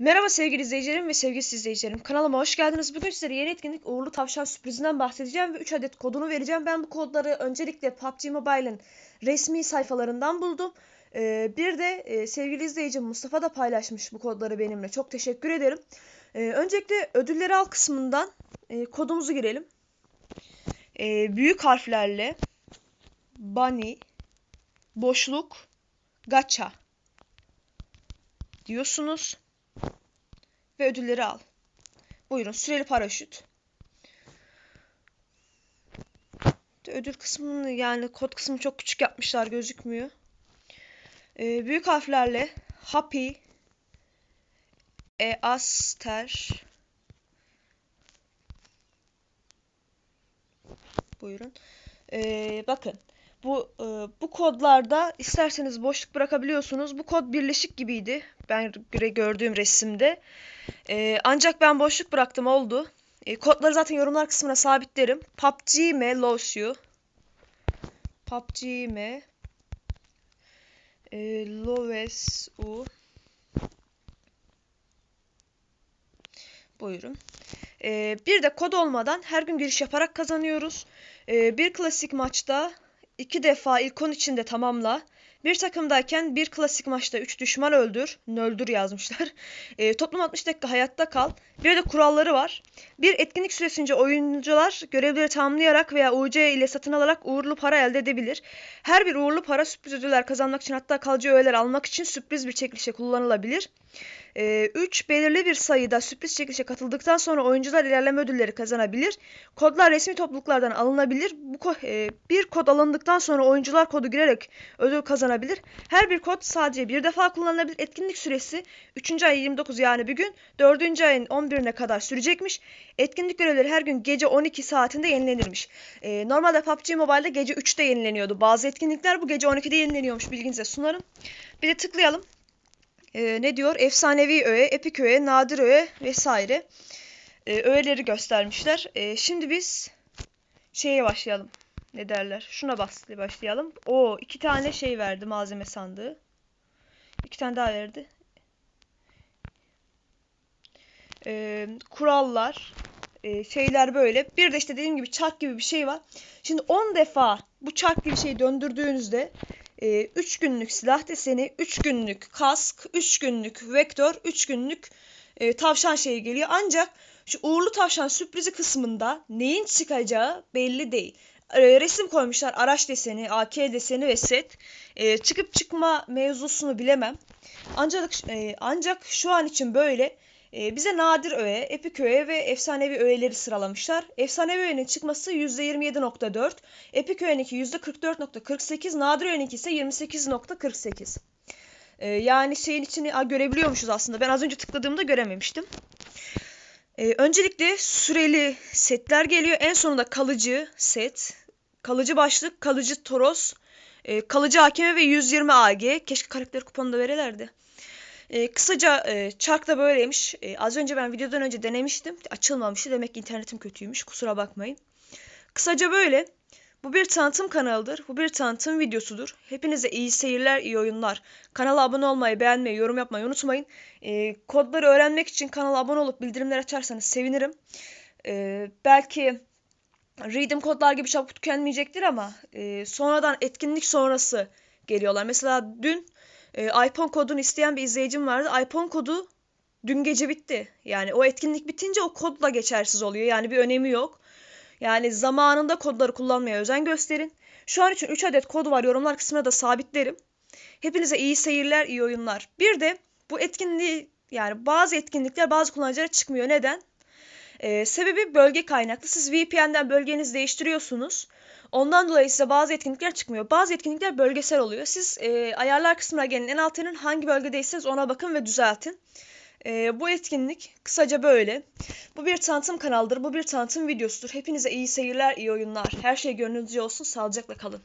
Merhaba sevgili izleyicilerim ve sevgili izleyicilerim. Kanalıma hoş geldiniz. Bugün sizlere yeni etkinlik Uğurlu Tavşan sürprizinden bahsedeceğim ve 3 adet kodunu vereceğim. Ben bu kodları öncelikle PUBG Mobile'ın resmi sayfalarından buldum. Ee, bir de e, sevgili izleyicim Mustafa da paylaşmış bu kodları benimle. Çok teşekkür ederim. Ee, öncelikle ödülleri al kısmından e, kodumuzu girelim. Ee, büyük harflerle Bunny boşluk gacha diyorsunuz ve ödülleri al. Buyurun süreli paraşüt. Ödül kısmını yani kod kısmını çok küçük yapmışlar gözükmüyor. Ee, büyük harflerle Happy E Aster Buyurun. Ee, bakın bu e, bu kodlarda isterseniz boşluk bırakabiliyorsunuz. Bu kod birleşik gibiydi. Ben gördüğüm resimde. Ee, ancak ben boşluk bıraktım oldu. Ee, kodları zaten yorumlar kısmına sabitlerim. PUBG me loves you. PUBG me e, you. Buyurun. Bir de kod olmadan her gün giriş yaparak kazanıyoruz. Bir klasik maçta iki defa ilk 10 içinde tamamla. Bir takımdayken bir klasik maçta 3 düşman öldür. Nöldür yazmışlar. E, toplam 60 dakika hayatta kal. Bir de kuralları var. Bir etkinlik süresince oyuncular görevleri tamamlayarak veya UC ile satın alarak uğurlu para elde edebilir. Her bir uğurlu para sürpriz ödüller kazanmak için hatta kalıcı öğeler almak için sürpriz bir çekilişe kullanılabilir. 3. belirli bir sayıda sürpriz çekilişe katıldıktan sonra oyuncular ilerleme ödülleri kazanabilir. Kodlar resmi topluluklardan alınabilir. Bu ko e, bir kod alındıktan sonra oyuncular kodu girerek ödül kazanabilir. Her bir kod sadece bir defa kullanılabilir. Etkinlik süresi 3. ay 29 yani bir gün 4. ayın 11'ine kadar sürecekmiş. Etkinlik görevleri her gün gece 12 saatinde yenilenirmiş. E, normalde PUBG Mobile'de gece 3'te yenileniyordu. Bazı etkinlikler bu gece 12'de yenileniyormuş bilginize sunarım. Bir de tıklayalım e, ne diyor? Efsanevi öğe, epik öğe, nadir öğe vesaire e, öğeleri göstermişler. E, şimdi biz şeye başlayalım. Ne derler? Şuna başlayalım. O iki tane şey verdi malzeme sandığı. İki tane daha verdi. E, kurallar, e, şeyler böyle. Bir de işte dediğim gibi çark gibi bir şey var. Şimdi 10 defa bu çark gibi şeyi döndürdüğünüzde 3 e, günlük silah deseni, 3 günlük kask, 3 günlük vektör, 3 günlük e, tavşan şeyi geliyor. Ancak şu uğurlu tavşan sürprizi kısmında neyin çıkacağı belli değil. E, resim koymuşlar araç deseni, AK deseni ve set. E, çıkıp çıkma mevzusunu bilemem. Ancak e, ancak şu an için böyle e, bize nadir öğe, epik öğe ve efsanevi öğeleri sıralamışlar. Efsanevi öğenin çıkması %27.4, epik öğeninki %44.48, nadir öğeninki ise 28.48. E, yani şeyin içini a, görebiliyormuşuz aslında. Ben az önce tıkladığımda görememiştim. E, öncelikle süreli setler geliyor. En sonunda kalıcı set, kalıcı başlık, kalıcı toros, e, kalıcı AKM ve 120 AG. Keşke karakter kuponu da verelerdi. E, kısaca e, çark da böyleymiş. E, az önce ben videodan önce denemiştim. Açılmamıştı. Demek ki internetim kötüymüş. Kusura bakmayın. Kısaca böyle. Bu bir tanıtım kanalıdır. Bu bir tanıtım videosudur. Hepinize iyi seyirler, iyi oyunlar. Kanala abone olmayı, beğenmeyi, yorum yapmayı unutmayın. E, kodları öğrenmek için kanala abone olup bildirimler açarsanız sevinirim. E, belki redeem kodlar gibi çabuk tükenmeyecektir ama e, sonradan etkinlik sonrası geliyorlar. Mesela dün e, iPhone kodunu isteyen bir izleyicim vardı. iPhone kodu dün gece bitti. Yani o etkinlik bitince o kodla geçersiz oluyor. Yani bir önemi yok. Yani zamanında kodları kullanmaya özen gösterin. Şu an için 3 adet kod var. Yorumlar kısmına da sabitlerim. Hepinize iyi seyirler, iyi oyunlar. Bir de bu etkinliği yani bazı etkinlikler bazı kullanıcılara çıkmıyor. Neden? Ee, sebebi bölge kaynaklı. Siz VPN'den bölgenizi değiştiriyorsunuz. Ondan dolayı size bazı etkinlikler çıkmıyor. Bazı etkinlikler bölgesel oluyor. Siz e, ayarlar kısmına gelin. En altının hangi bölgedeyseniz ona bakın ve düzeltin. E, bu etkinlik kısaca böyle. Bu bir tanıtım kanaldır. Bu bir tanıtım videosudur. Hepinize iyi seyirler, iyi oyunlar. Her şey gönlünüzce olsun. Sağlıcakla kalın.